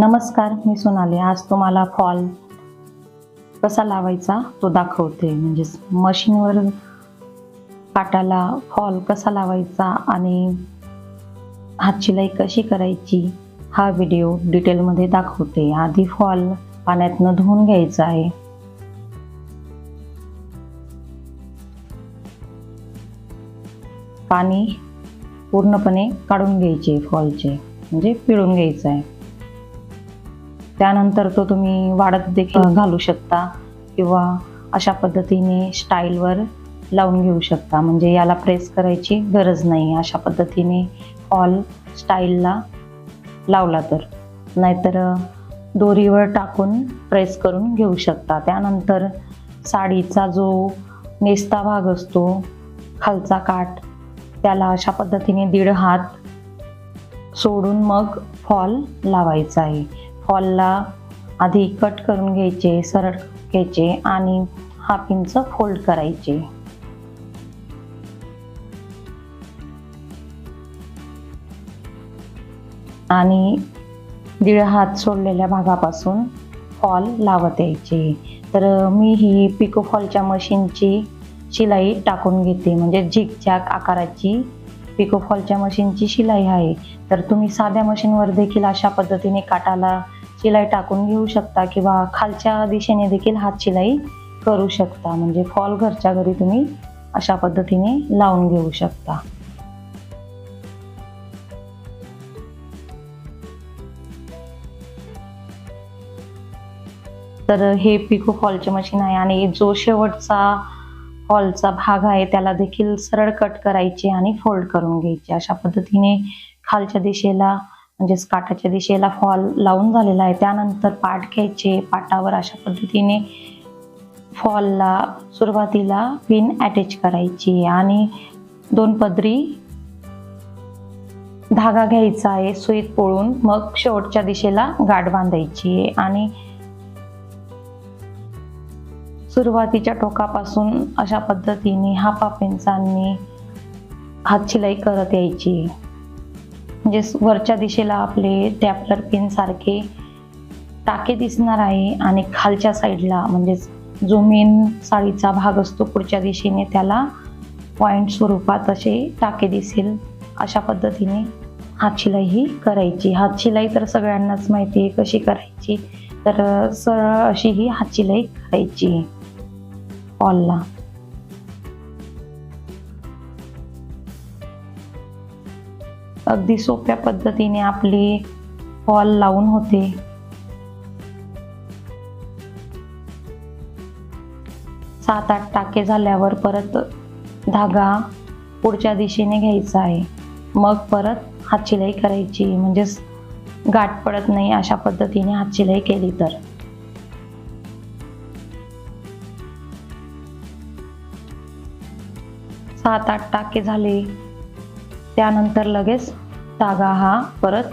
नमस्कार मी सोनाली. आज तुम्हाला फॉल कसा लावायचा तो दाखवते. म्हणजेच मशीनवर काटाला फॉल कसा लावायचा आणि हात शिलाई कशी करायची हा व्हिडिओ डिटेलमध्ये दाखवते. आधी फॉल पाण्यातनं धुवून घ्यायचा आहे. पाणी पूर्णपणे काढून घ्यायचे फॉलचे म्हणजे पिळून घ्यायचं आहे. त्यानंतर तो तुम्ही वाढत देखील घालू शकता किंवा अशा पद्धतीने स्टाईलवर लावून घेऊ शकता. म्हणजे याला प्रेस करायची गरज नाही. अशा पद्धतीने फॉल स्टाईलला लावला तर. नाहीतर दोरीवर टाकून प्रेस करून घेऊ शकता. त्यानंतर साडीचा जो नेसता भाग असतो खालचा काठ त्याला अशा पद्धतीने दीड हात सोडून मग फॉल लावायचा आहे. फॉलला आधी कट करून घ्यायचे सरळ घ्यायचे आणि हाफ इंच फोल्ड करायचे. आणि दीड हात सोडलेल्या भागापासून फॉल लावत यायचे. तर मी ही पिको फॉलच्या मशीनची शिलाई टाकून घेते. म्हणजे झिकझॅक आकाराची पिको फॉलच्या मशीनची शिलाई आहे. तर तुम्ही साध्या मशीनवर देखील अशा पद्धतीने काटाला शिलाई टाकून घेऊ शकता किंवा खालच्या दिशेने देखील हात शिलाई करू शकता. म्हणजे फॉल घरच्या घरी तुम्ही अशा पद्धतीने लावून घेऊ शकता. तर हे पिको फॉलचे मशीन आहे आणि जो शेवटचा फॉलचा भाग आहे त्याला देखील सरळ कट करायचे आणि फोल्ड करून घ्यायचे. अशा पद्धतीने खालच्या दिशेला म्हणजेच काठाच्या दिशेला फॉल लावून झालेला आहे. त्यानंतर पाठ घ्यायचे. पाटावर अशा पद्धतीने फॉलला सुरुवातीला पिन अटॅच करायची. आणि दोन पदरी धागा घ्यायचा आहे. सुईत पोळून मग शेवटच्या दिशेला गाठ बांधायची. आहे आणि सुरुवातीच्या टोकापासून अशा पद्धतीने हापा पेंचांनी हात शिलाई करत यायची. म्हणजे वरच्या दिशेला आपले टॅपलर पिन सारखे टाके दिसणार आहे आणि खालच्या साईडला म्हणजेच जो मेन साडीचा भाग असतो पुढच्या दिशेने त्याला पॉइंट स्वरूपात असे टाके दिसेल. अशा पद्धतीने हातशिलाई ही करायची. हातशिलाई तर सगळ्यांनाच माहिती आहे कशी करायची. तर सरळ अशी ही हातशिलाई करायची. फॉलला अगदी सोप्या पद्धतीने आपली फॉल लावून होते. सात आठ टाके झाल्यावर परत धागा पुढच्या दिशेने घ्यायचा आहे. मग परत हातशिलाई करायची म्हणजेच गाठ पडत नाही अशा पद्धतीने हातशिलाई केली तर. सात आठ टाके झाले. त्यानंतर लगेच धागा हा परत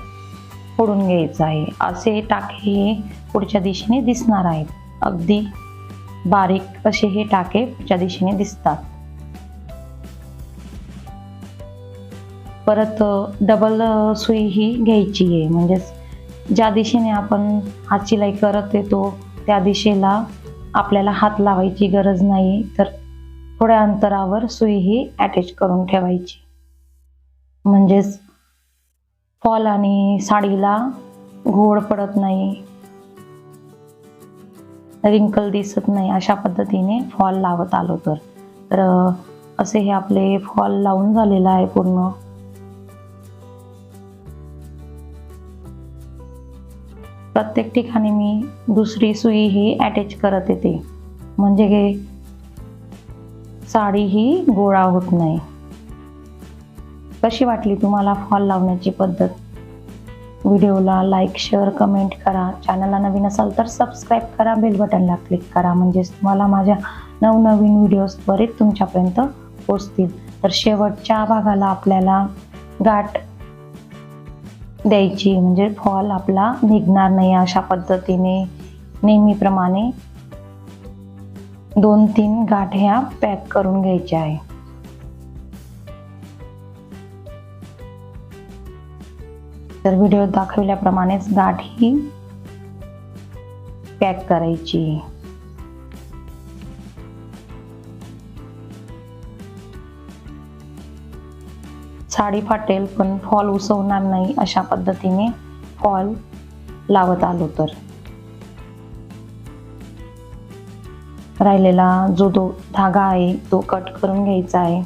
फोडून घ्यायचा आहे. असे टाके हे पुढच्या दिशेने दिसणार आहेत. अगदी बारीक असे हे टाके पुढच्या दिशेने दिसतात. परत डबल सुई ही घ्यायची आहे. म्हणजेच ज्या दिशेने आपण हात शिलाई करत येतो त्या दिशेला आपल्याला हात लावायची गरज नाही. तर थोड्या अंतरावर सुई ही अटॅच करून ठेवायची. म्हणजेच फॉल आणि साडीला घोड पडत नाही. रिंकल दिसत नाही अशा पद्धतीने फॉल लावत आलो तर. तर असे हे आपले फॉल लावून झालेलं आहे पूर्ण. प्रत्येक ठिकाणी मी दुसरी सुई ही अटॅच करत येते. म्हणजे हे साडी ही गोळा होत नाही. कशी वाटली तुम्हाला फॉल लावण्याची पद्धत? व्हिडिओला लाईक शेअर कमेंट करा. चॅनलला नवीन असाल तर सबस्क्राईब करा. बेल बटनला क्लिक करा. म्हणजेच तुम्हाला माझ्या नवनवीन व्हिडिओज त्वरित तुमच्यापर्यंत पोचतील तर शेवटच्या भागाला आपल्याला गाठ द्यायची म्हणजे फॉल आपला निघणार नाही अशा पद्धतीने. नेहमीप्रमाणे दोन तीन गाठ ह्या पॅक करून घ्यायच्या आहे. तर व्हिडिओ दाखविल्याप्रमाणेच गाठ ही पॅक करायची. साडी फाटेल पण फॉल उसवणार नाही अशा पद्धतीने फॉल लावत आलो तर. राहिलेला जो तो धागा आहे तो कट करून घ्यायचा आहे.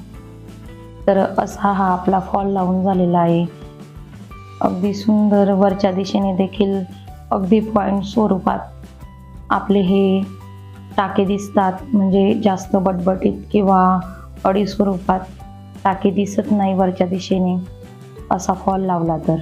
तर असा हा आपला फॉल लावून झालेला आहे. अगदी सुंदर वरच्या दिशेने देखील अगदी पॉईंट स्वरूपात आपले हे टाके दिसतात. म्हणजे जास्त बटबटीत किंवा अडी स्वरूपात टाके दिसत नाही वरच्या दिशेने असा फॉल लावला तर.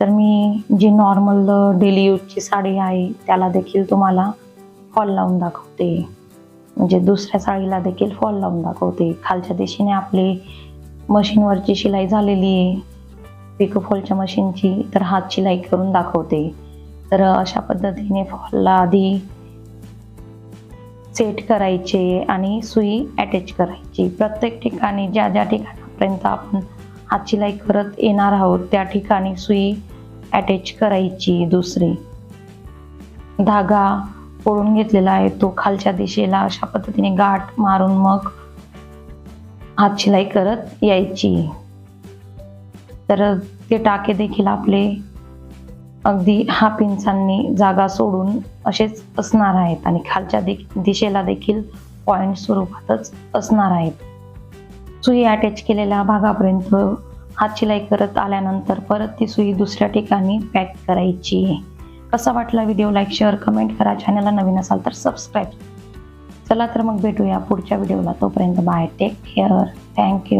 तर मी जी नॉर्मल डेली यूजची साडी आहे त्याला देखील तुम्हाला फॉल लावून दाखवते. म्हणजे दुसऱ्या साडीला देखील फॉल लावून दाखवते. खालच्या दिशेने आपली मशीनवरची शिलाई झालेली आहे. पिको फॉलच्या मशीनची तर हात शिलाई करून दाखवते. तर अशा पद्धतीने फॉलला आधी सेट करायचे आणि सुई अटॅच करायची. प्रत्येक ठिकाणी ज्या ज्या ठिकाणापर्यंत आपण हात शिलाई करत येणार आहोत त्या ठिकाणी सुई अटॅच करायची दुसरी. धागा ओढून घेतलेला आहे तो खालच्या दिशेला अशा पद्धतीने गाठ मारून मग हात शिलाई करत यायची. तर ते टाके देखील आपले अगदी हाफ पिंचांनी जागा सोडून असेच असणार आहेत आणि खालच्या दि दिशेला देखील पॉइंट स्वरूपातच असणार आहेत. सुई अटॅच केलेल्या भागापर्यंत हात शिलाई करत आल्यानंतर परत ती सुई दुसऱ्या ठिकाणी पॅक करायची. कसा वाटला व्हिडिओ? लाईक शेअर कमेंट करा. चॅनलला नवीन असाल तर सबस्क्राईब चला तर मग भेटूया पुढच्या व्हिडिओला. तोपर्यंत बाय टेक केअर थँक्यू